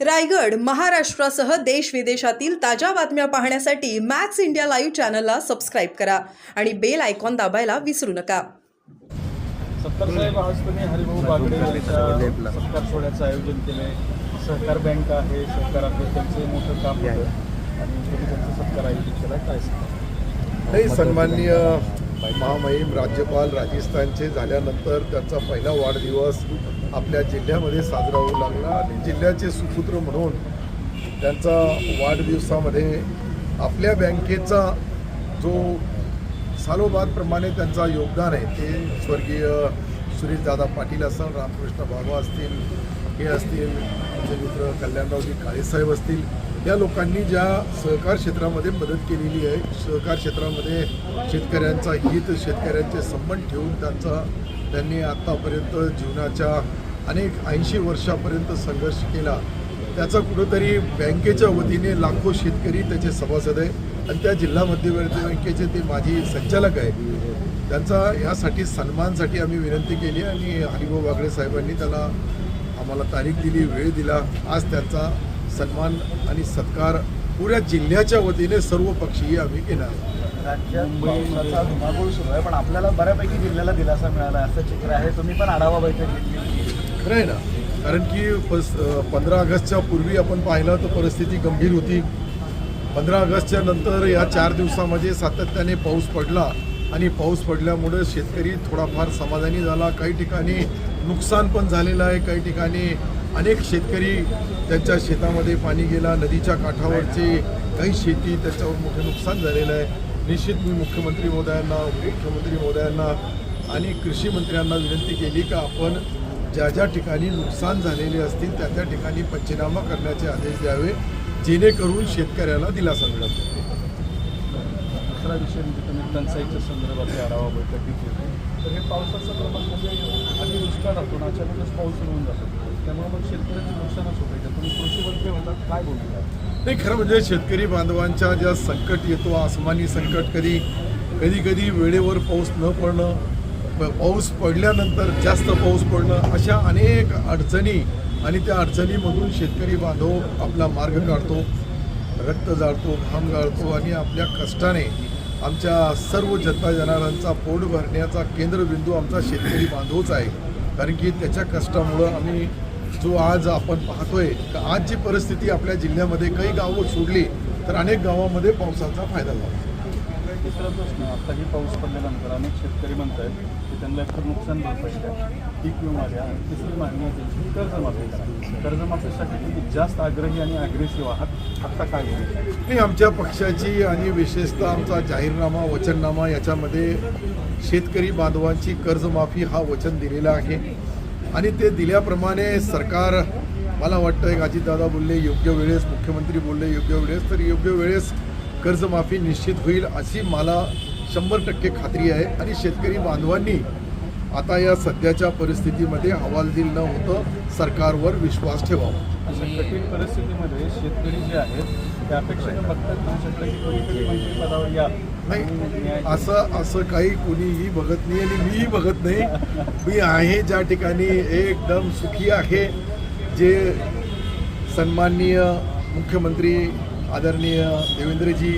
रायगड महाराष्ट्रासह देश विदेशातील ताज्या बातम्या पाहण्यासाठी मॅक्स इंडिया लाईव्ह चॅनलला सबस्क्राईब करा आणि बेल आयकॉन दाबायला विसरू नका. सत्कार साहेब आज तुम्ही हरिभाऊ बागडे यांच्या सत्कार सोहळ्याचं आयोजन केलंय. सहकार बँक आहे सहकार आहे त्यांचं मोठं काम होतं. आणि तुम्ही त्यांचा सत्कार आयोजित केला काय नाही सन्माननीय महामहिम राज्यपाल राजस्थानचे झाल्यानंतर त्यांचा पहिला वाढदिवस आपल्या जिल्ह्यामध्ये साजरा होऊ लागला. आणि जिल्ह्याचे सुपुत्र म्हणून त्यांचा वाढदिवसामध्ये आपल्या बँकेचा जो सालोबादप्रमाणे त्यांचा योगदान आहे ते स्वर्गीय सुरेशदादा पाटील असतील रामकृष्ण बाबा असतील हे असतील आमचे मित्र कल्याणरावजी काळेसाहेब असतील या लोकांनी ज्या सहकार क्षेत्रामध्ये मदत केलेली आहे सहकार क्षेत्रामध्ये शेतकऱ्यांचा हित शेतकऱ्यांचे संबंध ठेवून त्यांचा त्यांनी आत्तापर्यंत जीवनाच्या अनेक ऐंशी वर्षापर्यंत संघर्ष केला. त्याचा कुठंतरी बँकेच्या वतीने लाखो शेतकरी त्याचे सभासद आहे आणि त्या जिल्हा मध्यवर्ती बँकेचे ते माजी संचालक आहे त्यांचा यासाठी सन्मानसाठी आम्ही विनंती केली आणि हरिभाऊ बागडे साहेबांनी त्याला आम्हाला तारीख दिली वेळ दिला. आज त्यांचा सन्मान आणि सत्कार पुऱ्या जिल्ह्याच्या वतीने सर्व पक्षीय आम्ही केला राज्यात पावसाचा धुमाकूळ सुरू आहे पण आपल्याला बऱ्यापैकी जिल्ह्याला दिलासा मिळाला असं चित्र आहे. तुम्ही पण आढावा बैठक घेतली खरं आहे ना. कारण की पस पंधरा ऑगस्टच्या पूर्वी आपण पाहिलं तर परिस्थिती गंभीर होती. पंधरा ऑगस्टच्या नंतर या चार दिवसामध्ये सातत्याने पाऊस पडला आणि पाऊस पडल्यामुळे शेतकरी थोडाफार समाधानी झाला. काही ठिकाणी नुकसान पण झालेलं आहे काही ठिकाणी अनेक शेतकरी त्यांच्या शेतामध्ये पाणी गेला नदीच्या काठावरचे काही शेती त्याच्यावर मोठे नुकसान झालेलं आहे. निश्चित मी मुख्यमंत्री महोदयांना उपमुख्यमंत्री महोदयांना आणि कृषी मंत्र्यांना विनंती केली का आपण ज्या ज्या ठिकाणी नुकसान झालेले असतील त्या त्या ठिकाणी पंचनामा करण्याचे आदेश द्यावे जेणेकरून शेतकऱ्याला दिलासा मिळत दुसरा विषय म्हणजे तुम्ही टंचाईच्या संदर्भातली आढावा बैठक घेतली. तर हे पावसाचं प्रमाण म्हणजे अति राहतो आणि अचानकच पाऊस होऊन जातो. त्यामुळे मग नुकसानच होतं तुम्ही कृषी मंत्री काय बोलता नाही खरं म्हणजे शेतकरी बांधवांच्या ज्या संकट येतो आसमानी संकट कधी कधी कधी वेळेवर पाऊस न पडणं पाऊस पडल्यानंतर जास्त पाऊस पडणं अशा अनेक अडचणी आणि त्या अडचणीमधून शेतकरी बांधव आपला मार्ग काढतो रक्त जाळतो घाम गाळतो आणि आपल्या कष्टाने आमच्या सर्व जनता जनावरांचा पोट भरण्याचा केंद्रबिंदू आमचा शेतकरी बांधवच आहे. कारण की त्याच्या कष्टामुळं आम्ही जो आज आपण पाहतोय का आज जी परिस्थिती आपल्या जिल्ह्यामध्ये काही गावं सोडली तर अनेक गावामध्ये पावसाचा फायदा झाला. तिसरा प्रश्न आताही पाऊस पडल्यानंतर अनेक शेतकरी म्हणत आहेत की त्यांना एकतर नुकसान भरपाई द्या. पीक विमा द्या. आणि तिसरी मागणी आहे त्यांची कर्जमाफी करा. कर्जमाफीसाठी तुम्ही जास्त आग्रही आणि अग्रेसिव्ह आहात. आत्ता काय नाही. आमच्या पक्षाची आणि विशेषतः आमचा जाहीरनामा वचननामा याच्यामध्ये शेतकरी बांधवांची कर्जमाफी हा वचन दिलेला आहे. आणि ते दिल्याप्रमाणे सरकार मला वाटतं एक अजितदादा बोलले योग्य वेळेस मुख्यमंत्री बोलले योग्य वेळेस तर योग्य वेळेस कर्जमाफी निश्चित होईल अशी मला शंभर टक्के खात्री आहे. आणि शेतकरी बांधवांनी आता या सध्याच्या परिस्थितीमध्ये हवालदिल न होतं सरकारवर विश्वास ठेवावा. अशा कठीण परिस्थितीमध्ये शेतकरी जे आहेत ते अपेक्षेने बघतात शकता की कोणीतरी मंत्रिपदावर या. नाही असं असं काही कोणीही बघत नाही आणि मीही बघत नाही. मी आहे ज्या ठिकाणी एकदम सुखी आहे. जे सन्माननीय मुख्यमंत्री आदरणीय देवेंद्रजी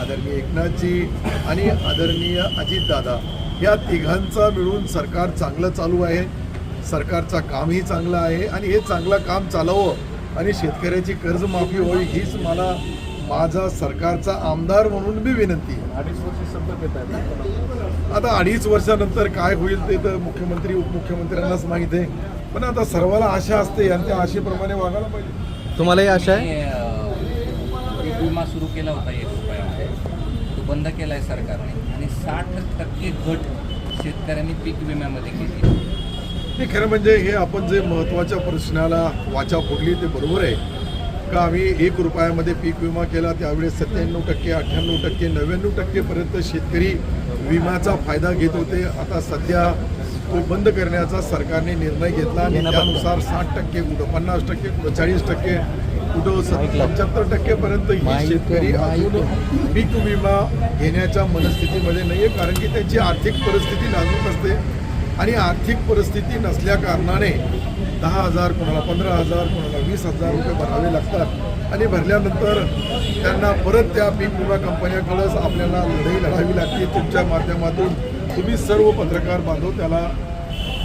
आदरणीय एकनाथजी आणि आदरणीय अजितदादा या तिघांचा मिळून सरकार चांगलं चालू आहे. सरकारचं कामही चांगलं आहे आणि हे चांगलं काम चालावं आणि शेतकऱ्याची कर्जमाफी होई हीच मला माझा सरकारचा आमदार म्हणून बी विनंती आहे. अडीच वर्ष सतत येत आहेत आता अडीच वर्षानंतर काय होईल ते तर मुख्यमंत्री उपमुख्यमंत्र्यांनाच माहीत आहे. पण आता सर्वाला आशा असते आणि त्या आशेप्रमाणे वागायला पाहिजे. तुम्हालाही आशा आहे? विमा सुरू केला होता एक रुपयामध्ये. तो बंद केला आहे सरकारने आणि साठ टक्के घट शेतकऱ्यांनी पीक विम्यामध्ये केली. हे खरं म्हणजे हे आपण जे महत्त्वाच्या प्रश्नाला वाचा फोडली ते बरोबर आहे. का आम्ही एक रुपयामध्ये पीक विमा केला त्यावेळेस सत्त्याण्णव टक्के अठ्ठ्याण्णव टक्के नव्याण्णव टक्केपर्यंत शेतकरी विम्याचा फायदा घेत होते. आता सध्या तो बंद करण्याचा सरकारने निर्णय घेतला आणि त्यानुसार साठ टक्के कुठं पन्नास टक्के कुठं चाळीस टक्के कुठं पंच्याहत्तर टक्केपर्यंत ही शेतकरी अजून पीक विमा घेण्याच्या मनस्थितीमध्ये नाही आहे कारण की त्यांची आर्थिक परिस्थिती नाजूक असते. आणि आर्थिक परिस्थिती नसल्या कारणाने दहा हजार कोणाला पंधरा हजार कोणाला वीस हजार रुपये भरावे लागतात. आणि भरल्यानंतर त्यांना परत त्या पीक विमा कंपन्याकडंच आपल्याला लढाई लढावी लागते. तुमच्या माध्यमातून तुम्ही सर्व पत्रकार बांधव त्याला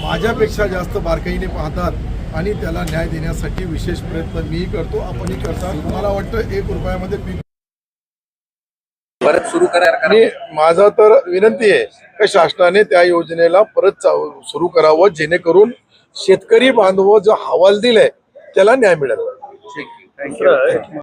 माझ्यापेक्षा जास्त बारकाईने पाहतात आणि त्याला न्याय देण्यासाठी विशेष प्रयत्न मीही करतो. आपणही करतात मला वाटतं एक रुपयामध्ये पीक परत सुरू करा. आणि माझा तर विनंती आहे की शासनाने त्या योजनेला परत सुरू करावं जेणेकरून शेतकरी बांधव जो हवाल दिलाय त्याला न्याय मिळेल. ठीक थँक्यू